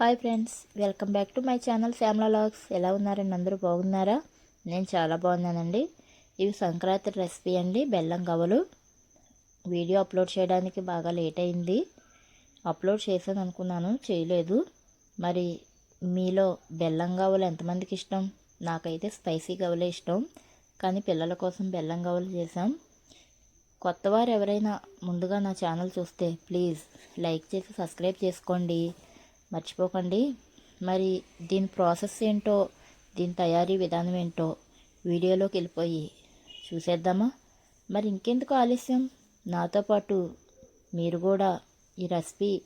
Hi friends welcome back to my channel Shyamala vlogs. ఎలా ఉన్నారండి? అందరూ బాగున్నారా? నేను చాలా బాగున్నానండి. ఇవి సంక్రాంతి రెసిపీ అండి బెల్లం గవ్వలు. వీడియో అప్లోడ్ చేయడానికి బాగా లేట్ అయింది. అప్లోడ్ చేశాను అనుకున్నాను చేయలేదు. మరి మీలో బెల్లం గవ్వలు ఎంతమందికి ఇష్టం? నాకైతే స్పైసీ గవ్వలే ఇష్టం. కానీ పిల్లల కోసం బెల్లం గవ్వలు చేశాం. కొత్తవారు ఎవరైనా ముందుగా నా ఛానల్ చూస్తే ప్లీజ్ లైక్ చేసి సబ్స్క్రైబ్ చేసుకోండి. మర్చిపోకండి. మరి దీని ప్రాసెస్ ఏంటో దీని తయారీ విధానం ఏంటో వీడియోలోకి వెళ్ళిపోయి చూసేద్దామా? మరి ఇంకెందుకు ఆలస్యం? నాతో పాటు మీరు కూడా ఈ రెసిపీ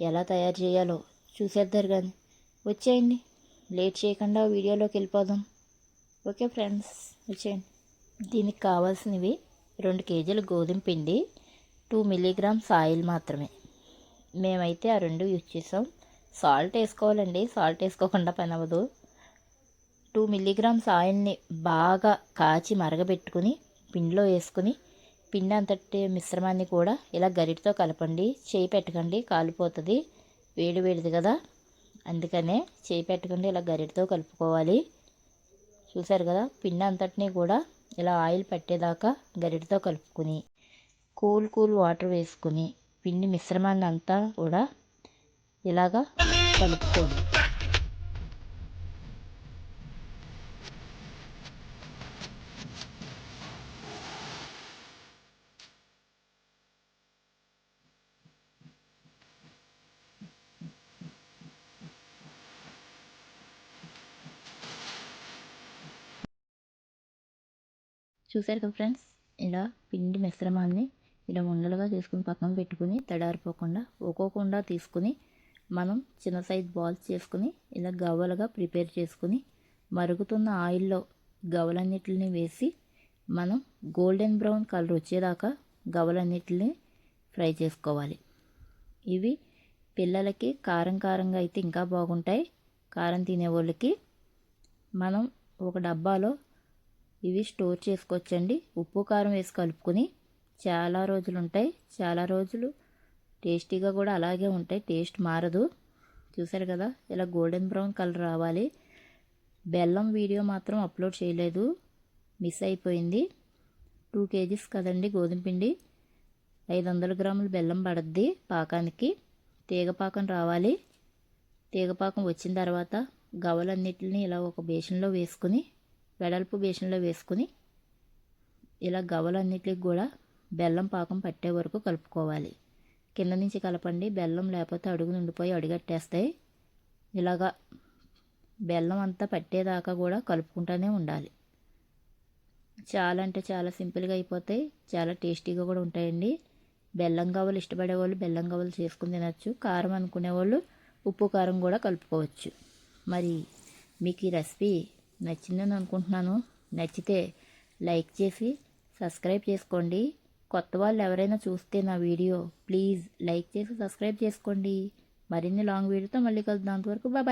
ఎలా తయారు చేయాలో చూసేద్దారు కానీ వచ్చేయండి. లేట్ చేయకుండా వీడియోలోకి వెళ్ళిపోదాం. ఓకే ఫ్రెండ్స్ వచ్చేయండి. దీనికి కావాల్సినవి రెండు కేజీల గోధుమ పిండి టూ మిల్లీగ్రామ్స్ ఆయిల్ మాత్రమే. మేమైతే ఆ రెండు యూజ్ చేసాం. సాల్ట్ వేసుకోవాలండి. సాల్ట్ వేసుకోకుండా పని అవ్వదు టూ మిల్లీగ్రామ్స్ ఆయిల్ని బాగా కాచి మరగబెట్టుకుని పిండిలో వేసుకుని పిండి అంతటి మిశ్రమాన్ని కూడా ఇలా గరిటతో కలపండి. చేయి పెట్టకండి. కాలిపోతుంది వేడి వేడిది కదా. అందుకనే చేయి పెట్టకండి ఇలా గరిటతో కలుపుకోవాలి. చూసారు కదా? పిండి అంతటినీ కూడా ఇలా ఆయిల్ పట్టేదాకా గరిటతో కలుపుకుని కూల్ కూల్ వాటర్ వేసుకుని పిండి మిశ్రమాన్ని అంతా కూడా ఇలాగా కలుపుకోండి. చూసారు కదా ఫ్రెండ్స్? ఇలా పిండి మిశ్రమాన్ని ఇలా ఉండలుగా తీసుకుని పక్కన పెట్టుకుని తడారిపోకుండా ఒక్కోకుండా తీసుకుని మనం చిన్న సైజ్ బాల్స్ చేసుకుని ఇలా గవ్వలుగా ప్రిపేర్ చేసుకుని మరుగుతున్న ఆయిల్లో గవ్వలన్నిటిని వేసి మనం గోల్డెన్ బ్రౌన్ కలర్ వచ్చేదాకా గవ్వలన్నిటిని ఫ్రై చేసుకోవాలి. ఇవి పిల్లలకి కారం కారంగా అయితే ఇంకా బాగుంటాయి. కారం తినే వాళ్ళకి మనం ఒక డబ్బాలో ఇవి స్టోర్ చేసుకోవచ్చండి. ఉప్పు కారం వేసి కలుపుకొని చాలా రోజులు ఉంటాయి చాలా రోజులు టేస్టీగా కూడా అలాగే ఉంటాయి. టేస్ట్ మారదు. చూసారు కదా ఇలా గోల్డెన్ బ్రౌన్ కలర్ రావాలి. బెల్లం వీడియో మాత్రం అప్లోడ్ చేయలేదు. మిస్ అయిపోయింది. టూ కేజీస్ కదండి గోధుమ పిండి. ఐదు వందల గ్రాములు బెల్లం పడద్ది పాకానికి. తీగపాకం రావాలి. తీగపాకం వచ్చిన తర్వాత గవలన్నిటిని ఇలా ఒక బేషన్లో వేసుకుని వెడల్పు బేషన్లో వేసుకుని ఇలా గవలన్నిటికి కూడా బెల్లం పాకం పట్టే వరకు కలుపుకోవాలి. కింద నుంచి కలపండి. బెల్లం లేకపోతే అడుగు నుండిపోయి అడుగట్టేస్తాయి ఇలాగా బెల్లం అంతా పట్టేదాకా కూడా కలుపుకుంటూనే ఉండాలి. చాలా అంటే చాలా సింపుల్గా అయిపోతాయి చాలా టేస్టీగా కూడా ఉంటాయండి. బెల్లం కావాలి ఇష్టపడే వాళ్ళు బెల్లం కావాలి చేసుకుని తినచ్చు. కారం అనుకునే వాళ్ళు ఉప్పు కారం కూడా కలుపుకోవచ్చు. మరి మీకు ఈ రెసిపీ నచ్చిందని అనుకుంటున్నాను. నచ్చితే లైక్ చేసి సబ్స్క్రైబ్ చేసుకోండి. కొత్త వాళ్ళు ఎవరైనా చూస్తే నా వీడియో ప్లీజ్ లైక్ చేసి సబ్స్క్రైబ్ చేసుకోండి. మరిన్ని లాంగ్ వీడియోతో మళ్ళీ కలుద్దాం. అంతవరకు బాయ్